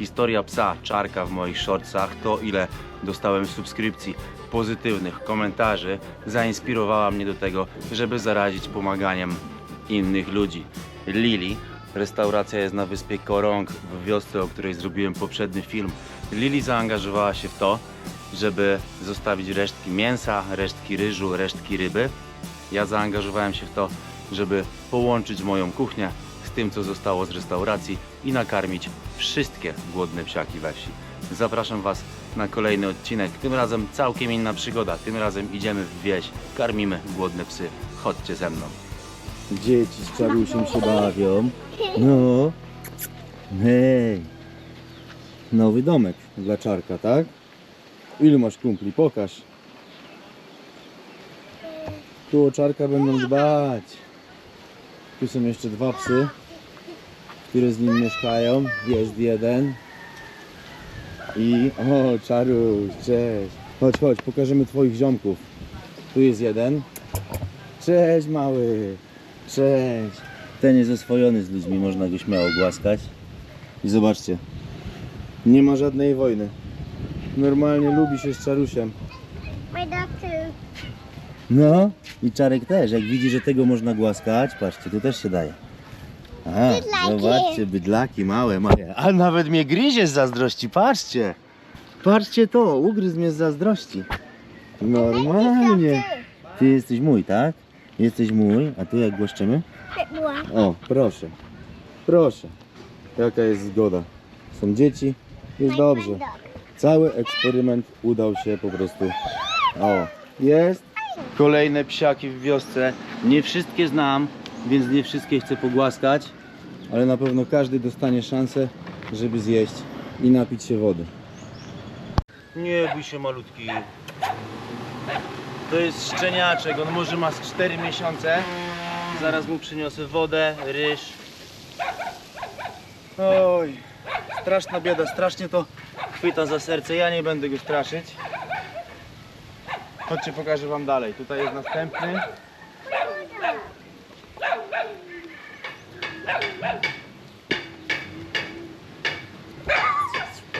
Historia psa Czarka w moich shortsach, to ile dostałem subskrypcji, pozytywnych komentarzy, zainspirowała mnie do tego, żeby zarazić pomaganiem innych ludzi. Lili, restauracja jest na wyspie Korong w wiosce, o której zrobiłem poprzedni film. Lili zaangażowała się w to, żeby zostawić resztki mięsa, resztki ryżu, resztki ryby. Ja zaangażowałem się w to, żeby połączyć moją kuchnię z tym, co zostało z restauracji i nakarmić wszystkie głodne psiaki we wsi. Zapraszam Was na kolejny odcinek. Tym razem całkiem inna przygoda. Tym razem idziemy w wieś, karmimy głodne psy. Chodźcie ze mną. Dzieci z czarusiem się bawią. No. Hej. Nowy domek dla czarka, tak? Ilu masz kumpli? Pokaż. Tu o czarka będą dbać. Tu są jeszcze dwa psy, które z nim mieszkają. Jest jeden. I o, czaruś, cześć. Chodź, chodź, pokażemy twoich ziomków. Tu jest jeden. Cześć mały. Cześć. Ten jest oswojony z ludźmi, można go śmiało głaskać. I zobaczcie. Nie ma żadnej wojny. Normalnie lubi się z czarusiem. No i Czarek też, jak widzi, że tego można głaskać, patrzcie, tu też się daje. Aha, Bydlaki. zobaczcie, bydlaki małe, małe. A nawet mnie gryzie z zazdrości, patrzcie. Patrzcie to, ugryzł mnie z zazdrości. Normalnie. Ty jesteś mój, tak? Jesteś mój, a tu jak głaszczymy? Była. O, proszę. Proszę. Jaka jest zgoda? Są dzieci, jest dobrze. Cały eksperyment udał się po prostu. O, jest. Kolejne psiaki w wiosce. Nie wszystkie znam, więc nie wszystkie chcę pogłaskać, ale na pewno każdy dostanie szansę, żeby zjeść i napić się wody. Nie bój się malutki. To jest szczeniaczek, on może ma z 4 miesiące. Zaraz mu przyniosę wodę, ryż. Oj, straszna bieda, strasznie to chwyta za serce. Ja nie będę go straszyć. Chodźcie, pokażę wam dalej. Tutaj jest następny.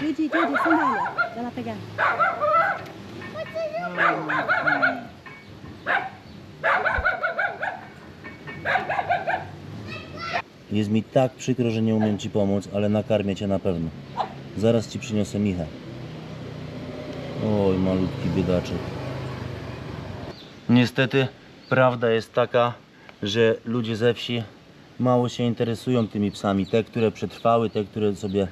Judy, Judy, sandália. Vai lá pegar. Jest mi tak przykro, że nie umiem ci pomóc, ale nakarmię cię na pewno. Zaraz ci przyniosę Michę. Oj, malutki biedaczek. Niestety, prawda jest taka, że ludzie ze wsi mało się interesują tymi psami. Te, które przetrwały, te, które sobie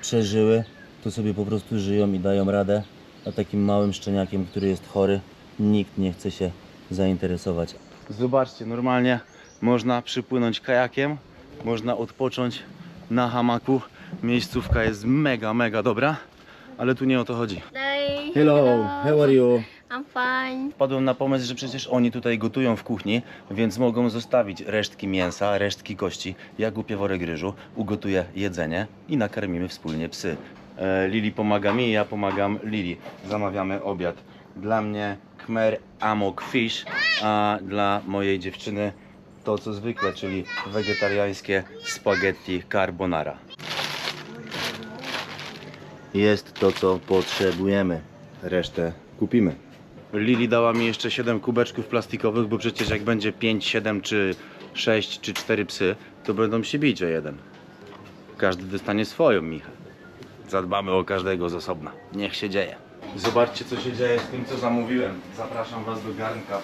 przeżyły, to sobie po prostu żyją i dają radę. A takim małym szczeniakiem, który jest chory, nikt nie chce się zainteresować. Zobaczcie, normalnie można przypłynąć kajakiem, można odpocząć na hamaku. Miejscówka jest mega, mega dobra, ale tu nie o to chodzi. Hello, how are you? I'm fine. Wpadłem na pomysł, że przecież oni tutaj gotują w kuchni, więc mogą zostawić resztki mięsa, resztki kości. Ja kupię worek ryżu, ugotuję jedzenie i nakarmimy wspólnie psy. E, Lili pomaga mi, ja pomagam Lili. Zamawiamy obiad. Dla mnie Khmer Amok Fish, a dla mojej dziewczyny to co zwykle, czyli wegetariańskie spaghetti carbonara. Jest to, co potrzebujemy. Resztę kupimy. Lili dała mi jeszcze 7 kubeczków plastikowych, bo przecież jak będzie 5, 7 czy 6 czy 4 psy, to będą się bić o jeden. Każdy dostanie swoją michę. Zadbamy o każdego z osobna. Niech się dzieje. Zobaczcie co się dzieje z tym co zamówiłem. Zapraszam was do garnka.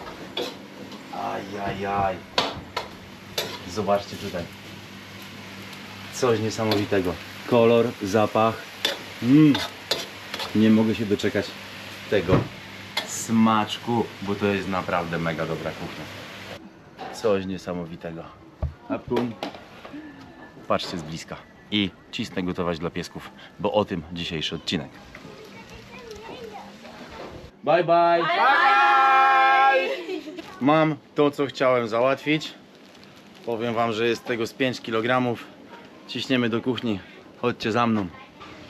Ajajaj. Zobaczcie tutaj. Coś niesamowitego. Kolor, zapach. Mm. Nie mogę się doczekać tego smaczku, bo to jest naprawdę mega dobra kuchnia. Coś niesamowitego. A pum. Patrzcie z bliska. I cisnę gotować dla piesków, bo o tym dzisiejszy odcinek. Bye bye. Mam to, co chciałem załatwić. Powiem wam, że jest tego z 5 kg. Ciśniemy do kuchni. Chodźcie za mną.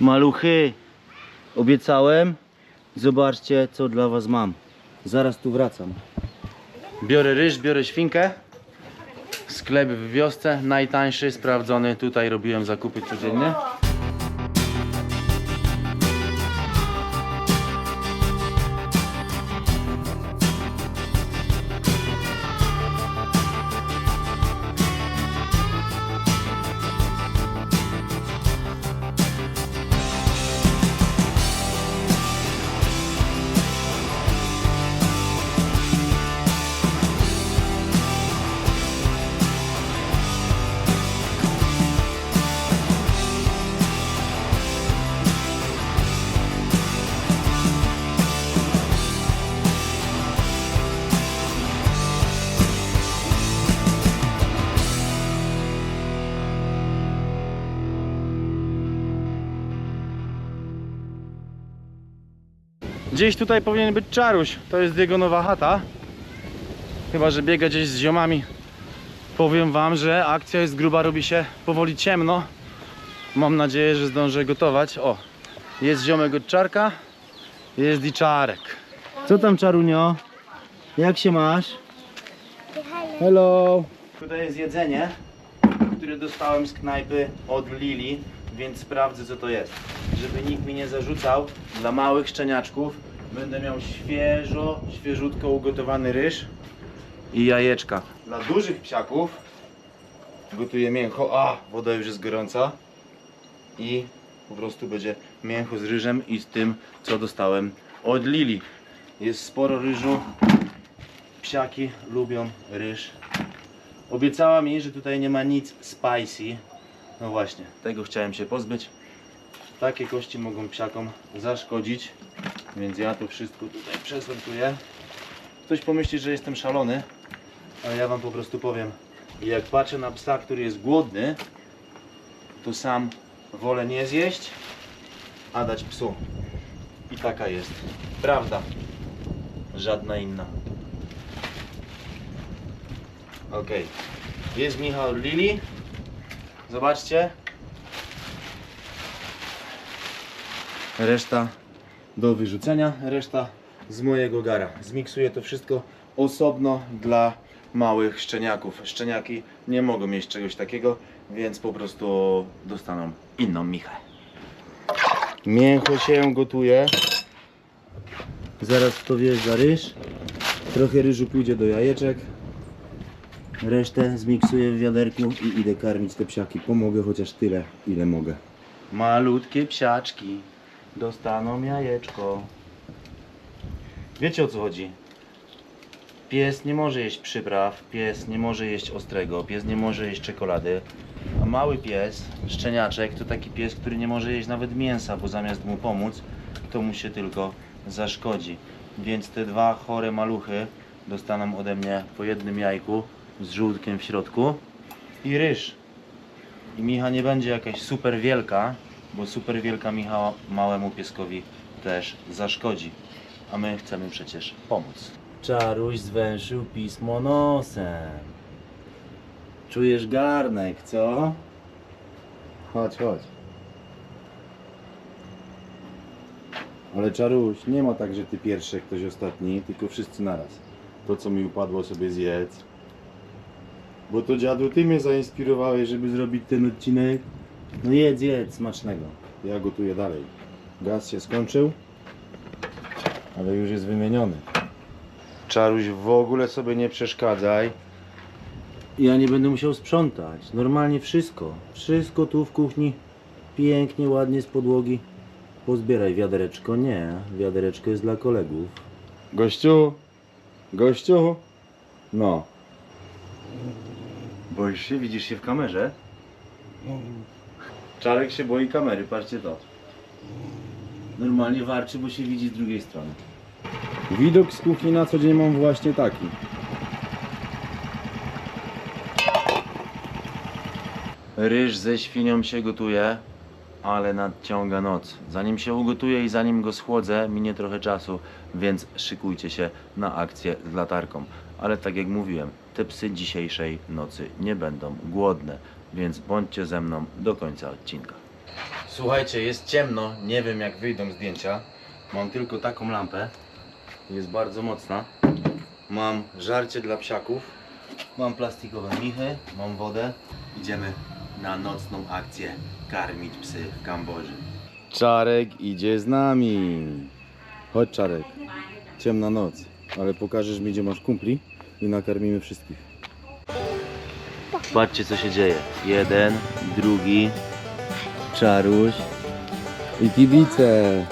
Maluchy, obiecałem. Zobaczcie, co dla was mam. Zaraz tu wracam. Biorę ryż, biorę świnkę. Sklep w wiosce, najtańszy, sprawdzony. Tutaj robiłem zakupy codziennie. Gdzieś tutaj powinien być Czaruś. To jest jego nowa chata. Chyba, że biega gdzieś z ziomami. Powiem wam, że akcja jest gruba, robi się powoli ciemno. Mam nadzieję, że zdążę gotować. O, jest ziomek od Czarka, jest i Czarek. Co tam Czarunio? Jak się masz? Hello. Tutaj jest jedzenie, które dostałem z knajpy od Lili, więc sprawdzę co to jest. Żeby nikt mi nie zarzucał, dla małych szczeniaczków będę miał świeżo, świeżutko ugotowany ryż i jajeczka. Dla dużych psiaków gotuję mięcho. A, woda już jest gorąca. I po prostu będzie mięcho z ryżem i z tym, co dostałem od Lili. Jest sporo ryżu. Psiaki lubią ryż. Obiecała mi, że tutaj nie ma nic spicy. No właśnie, tego chciałem się pozbyć. Takie kości mogą psiakom zaszkodzić, więc ja to wszystko tutaj przesortuję. Ktoś pomyśli, że jestem szalony, ale ja wam po prostu powiem. Jak patrzę na psa, który jest głodny, to sam wolę nie zjeść, a dać psu. I taka jest prawda. Żadna inna. Okej. Jest Michał Lili. Zobaczcie. Reszta do wyrzucenia, reszta z mojego gara. Zmiksuję to wszystko osobno dla małych szczeniaków. Szczeniaki nie mogą mieć czegoś takiego, więc po prostu dostaną inną michę. Mięcho się gotuje. Zaraz w to wjeżdża ryż. Trochę ryżu pójdzie do jajeczek. Resztę zmiksuję w wiaderku i idę karmić te psiaki. Pomogę chociaż tyle, ile mogę. Malutkie psiaczki dostaną jajeczko. Wiecie o co chodzi? Pies nie może jeść przypraw, pies nie może jeść ostrego, pies nie może jeść czekolady. A mały pies, szczeniaczek, to taki pies, który nie może jeść nawet mięsa, bo zamiast mu pomóc, to mu się tylko zaszkodzi. Więc te dwa chore maluchy dostaną ode mnie po jednym jajku z żółtkiem w środku i ryż. I Micha nie będzie jakaś super wielka, bo super wielka Michała małemu pieskowi też zaszkodzi. A my chcemy przecież pomóc. Czaruś zwęszył pismo nosem. Czujesz garnek, co? Chodź, chodź. Ale Czaruś, nie ma tak, że ty pierwszy, ktoś ostatni, tylko wszyscy naraz. To, co mi upadło, sobie zjedz. Bo to dziadu, ty mnie zainspirowałeś, żeby zrobić ten odcinek. No jedz, jedz, smacznego. Ja gotuję dalej. Gaz się skończył, ale już jest wymieniony. Czaruś, w ogóle sobie nie przeszkadzaj. Ja nie będę musiał sprzątać. Normalnie wszystko. Wszystko tu w kuchni. Pięknie, ładnie z podłogi. Pozbieraj wiadereczko. Nie, wiadereczko jest dla kolegów. Gościu, gościu. No. Boisz się? Widzisz się w kamerze? Czarek się boi kamery, patrzcie to. Normalnie warczy, bo się widzi z drugiej strony. Widok z kuchni na co dzień mam właśnie taki. Ryż ze świnią się gotuje, ale nadciąga noc. Zanim się ugotuje i zanim go schłodzę, minie trochę czasu, więc szykujcie się na akcję z latarką. Ale tak jak mówiłem, te psy dzisiejszej nocy nie będą głodne, więc bądźcie ze mną do końca odcinka. Słuchajcie, jest ciemno, nie wiem jak wyjdą zdjęcia. Mam tylko taką lampę, jest bardzo mocna. Mam żarcie dla psiaków, mam plastikowe michy, mam wodę. Idziemy na nocną akcję karmić psy w Kambodży. Czarek idzie z nami. Chodź Czarek. Ciemna noc, ale pokażesz mi gdzie masz kumpli i nakarmimy wszystkich. Patrzcie co się dzieje. Jeden, drugi, Czaruś i kibice.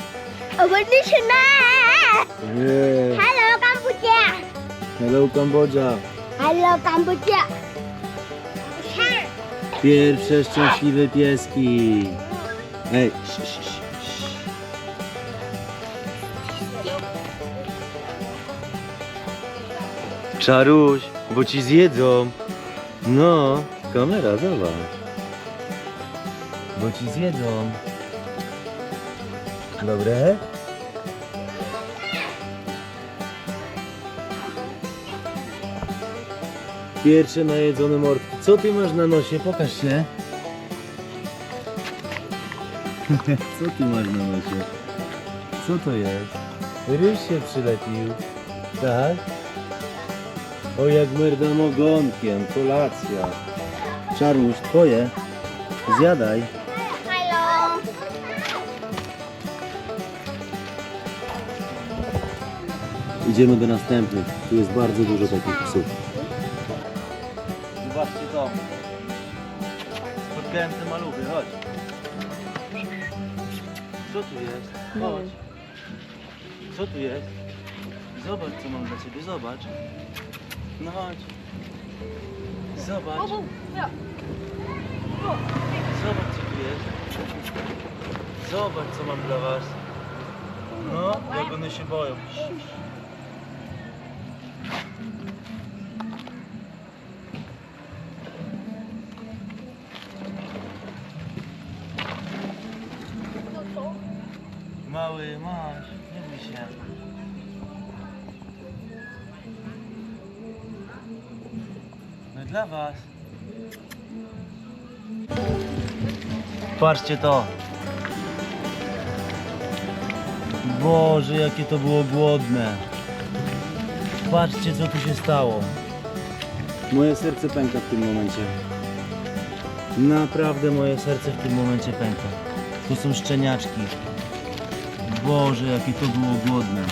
Obudushna! Yeah. Hello, Cambodia! Hello Kambodża. Hello, Cambodia! Pierwsze szczęśliwe pieski. Ej, sz, sz, sz, sz. Czaruś, bo ci zjedzą. No, kamera, zobacz. Bo ci zjedzą. Dobre? Pierwsze najedzone mordki. Co ty masz na nosie? Pokaż się. Co ty masz na nosie? Co to jest? Ryż się przylepił. Tak? O jak merdam ogonkiem, kolacja. Czaruś, twoje. Zjadaj. Hello. Idziemy do następnych. Tu jest bardzo dużo takich psów. Zobaczcie to. Spotkałem te maluchy, chodź. Co tu jest? Chodź. Co tu jest? Zobacz, co mam dla ciebie, zobacz. No chodź. Zobacz. Zobacz, co tu jest. Zobacz, co mam dla was. No, jak one się boją. Dla was. Patrzcie to. Boże, jakie to było głodne. Patrzcie, co tu się stało. Moje serce pęka w tym momencie. Naprawdę moje serce w tym momencie pęka. To są szczeniaczki. Boże, jakie to było głodne.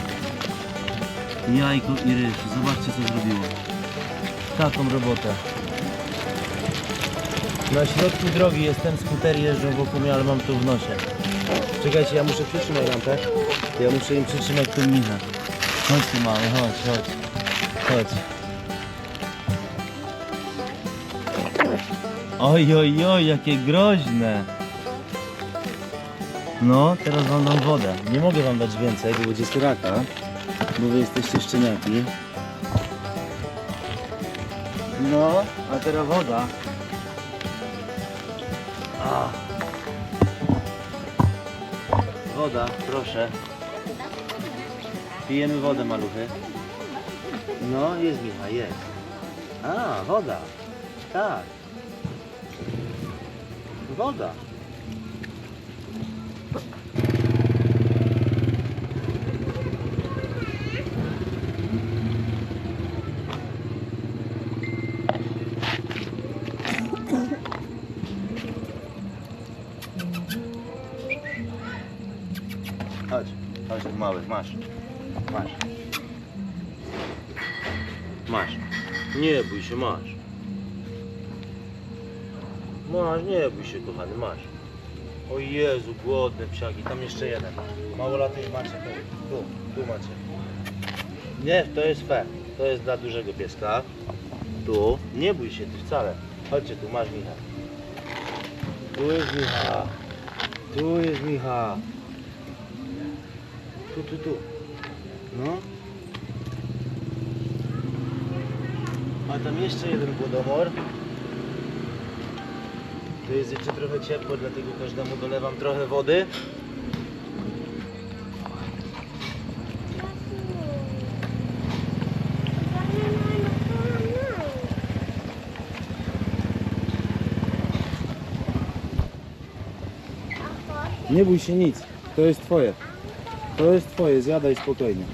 Jajko i ryż. Zobaczcie, co zrobiło. Taką robotę. Na środku drogi jestem, skutery jeżdżą wokół mnie, ale mam to w nosie. Czekajcie, ja muszę przytrzymać lampę. Ja muszę im przytrzymać tą minę. Chodź tu mały, chodź, chodź. Chodź. Oj, oj, oj, jakie groźne. No, teraz wam dam wodę. Nie mogę wam dać więcej, bo będzie straka, bo wy jesteście szczeniaki. No, a teraz woda. Woda, proszę. Pijemy wodę, maluchy. No, jest Micha, jest. A, woda. Tak. Woda. Chodź tu mały, masz. Masz. Masz. Nie bój się, masz. Masz, nie bój się kochany, masz. O Jezu, głodne psiaki, tam jeszcze jeden. Małolaty już macie, tu, tu macie. Nie, to jest fair. To jest dla dużego pieska. Tu, nie bój się ty wcale. Chodźcie tu, masz Micha. Tu jest Micha. Tu jest Micha. Tu, tu, tu. No. A tam jeszcze jeden głodomor. Tu jest jeszcze trochę ciepło, dlatego każdemu dolewam trochę wody. Nie bój się nic. To jest twoje. To jest twoje, zjadaj spokojnie.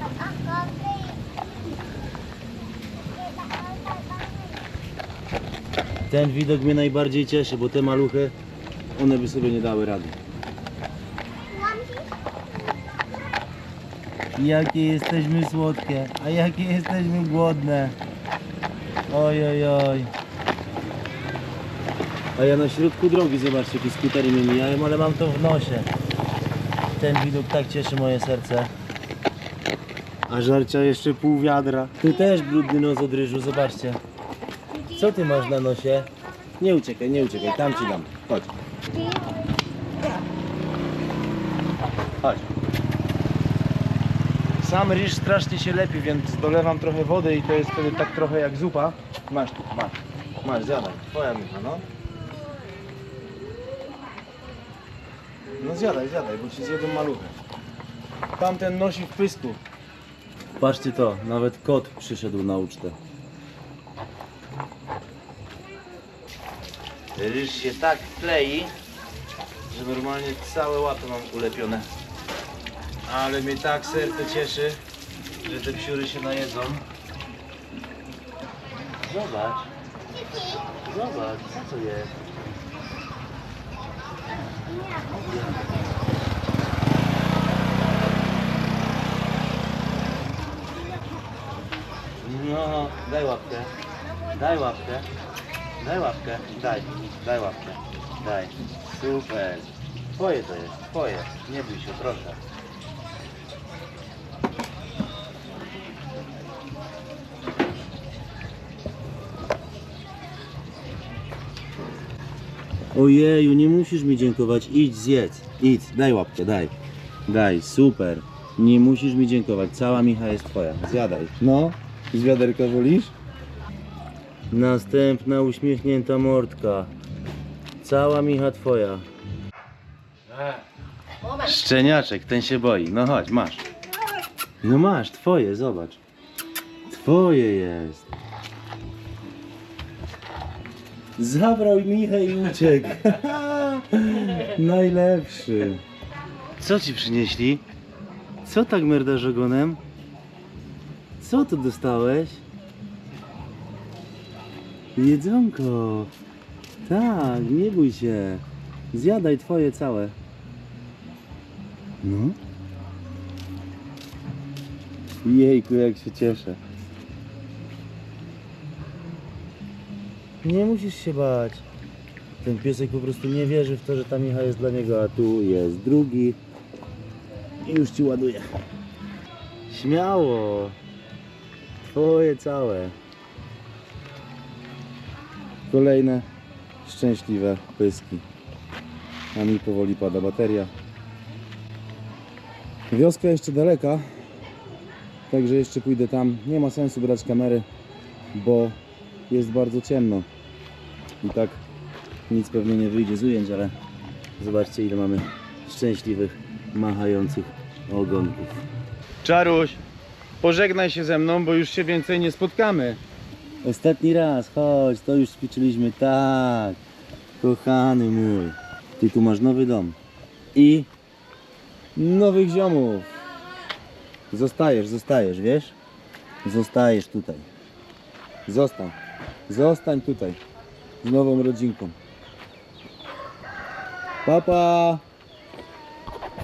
Ten widok mnie najbardziej cieszy, bo te maluchy, one by sobie nie dały rady. Jakie jesteśmy słodkie, a jakie jesteśmy głodne. Oj, oj, oj. A ja na środku drogi, zobaczcie, tu skutery mnie mijają, ale mam to w nosie. Ten widok tak cieszy moje serce. A żarcia jeszcze pół wiadra. Tu też brudny nos od ryżu, zobaczcie. Co ty masz na nosie? Nie uciekaj, nie uciekaj, tam ci dam. Chodź. Chodź. Sam ryż strasznie się lepi, więc dolewam trochę wody i to jest wtedy tak trochę jak zupa. Masz tu, masz. Masz, zjadaj. Twoja Micha, no. No zjadaj, zjadaj, bo ci zjedzą maluchy. Tamten nosi w pysku. Patrzcie to, nawet kot przyszedł na ucztę. Ryż się tak klei, że normalnie całe łapy mam ulepione. Ale mnie tak serce cieszy, że te psiury się najedzą. Zobacz. Zobacz, co to jest? No, daj łapkę. Daj łapkę. Daj łapkę. Daj. Daj łapkę. Daj. Super. Twoje to jest. Twoje. Nie bój się, proszę. Ojeju, nie musisz mi dziękować. Idź, zjedz. Idź, daj łapkę, daj. Daj, super. Nie musisz mi dziękować. Cała Micha jest twoja. Zjadaj. No, z wiaderka wolisz? Następna uśmiechnięta mordka. Cała Micha twoja. Szczeniaczek, ten się boi. No chodź, masz. No masz, twoje, zobacz. Twoje jest. Zabrał Michę i uciekł. Najlepszy. Co ci przynieśli? Co tak merdasz ogonem? Co tu dostałeś? Jedzonko. Tak, nie bój się. Zjadaj twoje całe. No. Jejku, jak się cieszę. Nie musisz się bać. Ten piesek po prostu nie wierzy w to, że ta Micha jest dla niego, a tu jest drugi. I już ci ładuję. Śmiało. Twoje całe. Kolejne szczęśliwe pyski. A mi powoli pada bateria. Wioska jeszcze daleka, także jeszcze pójdę tam. Nie ma sensu brać kamery, bo jest bardzo ciemno. I tak nic pewnie nie wyjdzie z ujęć, ale zobaczcie ile mamy szczęśliwych, machających ogonków. Czaruś, pożegnaj się ze mną, bo już się więcej nie spotkamy. Ostatni raz, chodź, to już ćwiczyliśmy, tak. Kochany mój. Ty tu masz nowy dom. I nowych ziomów. Zostajesz, zostajesz, wiesz? Zostajesz tutaj. Zostań. Zostań tutaj. Z nową rodzinką. Papa. Pa.